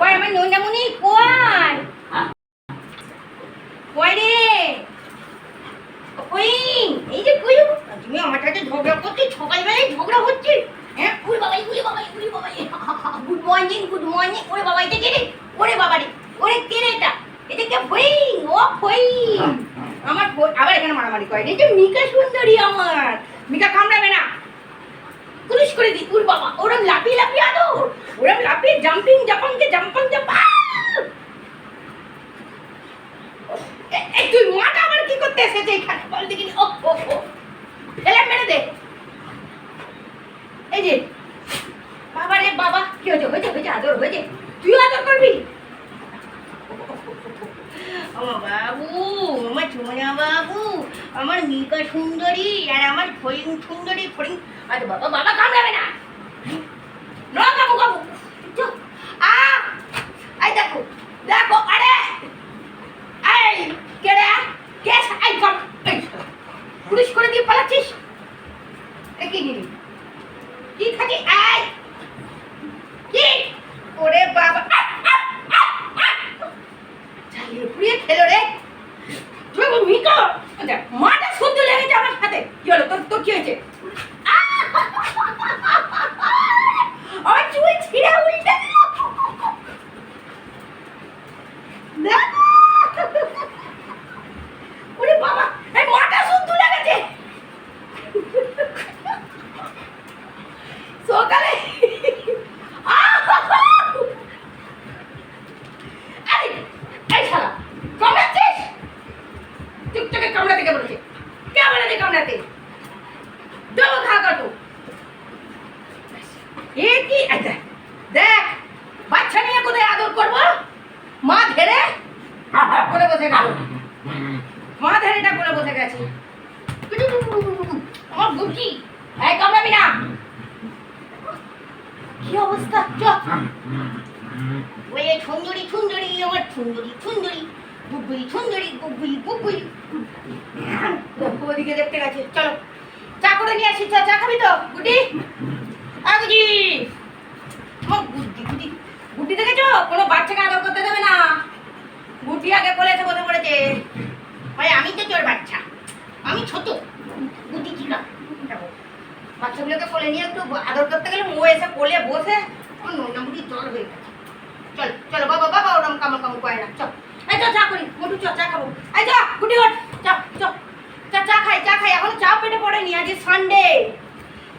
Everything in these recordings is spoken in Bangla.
কয় আমার নন্দামণি কয় কয় রে? কই? এই যে কই তুমি আমার সাথে ঝগড়া করছ, সকালবেলায় ঝগড়া হচ্ছে। হ্যাঁ? উড়ে বাবাই উড়ে বাবাই উড়ে বাবাই। গুড মর্নিং গুড মর্নিং ওরে বাবা, এটা কে রে? ওরে বাবা রে। ওরে কে রে এটা? এটা কে ফইং ও ফইং আমার আবার এখানে মারামারি করে। এই যে মিকা সুন্দরী আমার। মিকা কামড়াবে না। পুলিশ করে দি। উর বাবা, ওরম লাফিয়ে লাফিয়ে আদো ওরম লাফিয়ে জাম্পিং জাপাংকে জাম্পাং জাম্পা এ- এই তুই মাটা আবার কি করতে এসেছে এখানে? বল দেখিনি ও ও ও। এলে মেরে দে। এই যে বাবা রে বাবা, কি হয়েছে? হয়েছে হয়েছে, আদর হয়েছে। তুই আদর করবি? আমার বাবু, আমার চুমনা বাবু, আমার মিকা সুন্দরী আর আমার ফরিং সুন্দরী ফরিং আরে বাবা বাবা কামড়াবে না কামু কামু চুপ। আ এই দেখো দেখো আরে এই কে রে কে এই কর এই শালা। পুলিশ করে দিয়ে পালাচ্ছিস? কি নিবি? কি খালি আয় কি? ওরে বাবা আ, আ, আ, আ। চালিয়ে পুড়িয়ে খেলো রে তুই আমার মিকা দেখ, মাটা শুদ্ধ লেগেছে আমার সাথে কি হলো তোর তোর কি হয়েছে আহ! আমার চুল ছিঁড়ে উল্টে দিল দেখো। ওরে বাবা এই মাটা শুদ্ধ লেগেছে সকালে আহ! আরে এই শালা কামড়াচ্ছিস চুপচাপে কামড়াতে কে বলেছে কে বলেছে কামড়াতে দেবো খা কাটু এ কি? দেখ বাচ্চা নিয়ে কোথায় আদর করব? মা ধেরে করে বসে গেল। মা ধেরেটা করে বসে গেছে। আমার বুঝি এই কামড়াবি না। কি অবস্থা? চল ওই সুন্দরী সুন্দরী আমার সুন্দরী সুন্দরী গুগুলি সুন্দরী গুগুলি গুগুলি ওদিকে দেখতে গেছে। চলো। চা নিয়ে আসি চা খাবি তো? গুডি আ গুডি আমার গুডি গুডি গুডি দেখেছ? কোনো বাচ্চাকে আদর করতে দেবে না। গুডি আগে বলে এসে বসে পড়েছে ভাই আমি তো তোর বাচ্চা। আমি ছোট। না দেখো, বাচ্চাগুলোকে কোলে নিয়ে একটু আদর করতে গেলে ও এসে কোলে বসে নোনা বুড়ি জ্বর হয়ে গেছে। চল চলো বাবা বাবা ওরম কামড় কামড় করে না চল এই তো চা করি মোটু চ চা খাব এই যা গুটি ওঠ চা চ চা চা খাই চা খাই এখন চা পেটে পড়েনি আজ সানডে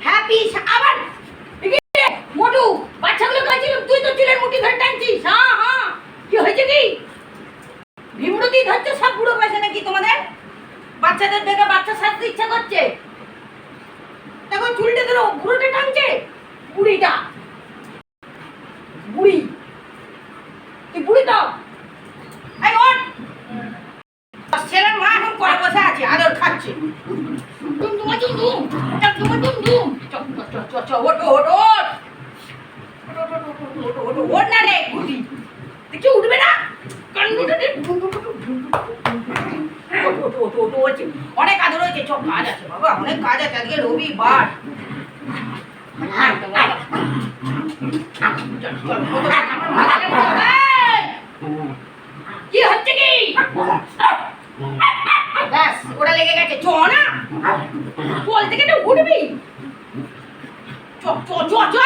হ্যাপি আবার মোটু, বাচ্চাগুলো কাছিল তুই তো চুলের মুঠি ধরে টানছিস হ্যাঁ হ্যাঁ। কি হয়েছে কি? ভিমরুতি ধরছে সব বুড়ো পয়সা নাকি তোমাদের? বাচ্চাদের দেখে বাচ্চা সাজতে ইচ্ছা করছে। দেখো, চুলটা ধরো, বুড়োটা টানছে, বুড়িটা। বুড়ি। তুই বুড়ি তো? এই ছেলের মা এখন করে বসে আছে, আদর খাচ্ছে। দুম উঠবে না ওঠ, অনেক আদর হয়েছে সব কাজ আছে বাবা অনেক কাজ আছে আজকে রবিবার! কি হচ্ছে কি ওটা লেগে গেছে। চ না। বল থেকে তো উঠবি। চ চ চ চ।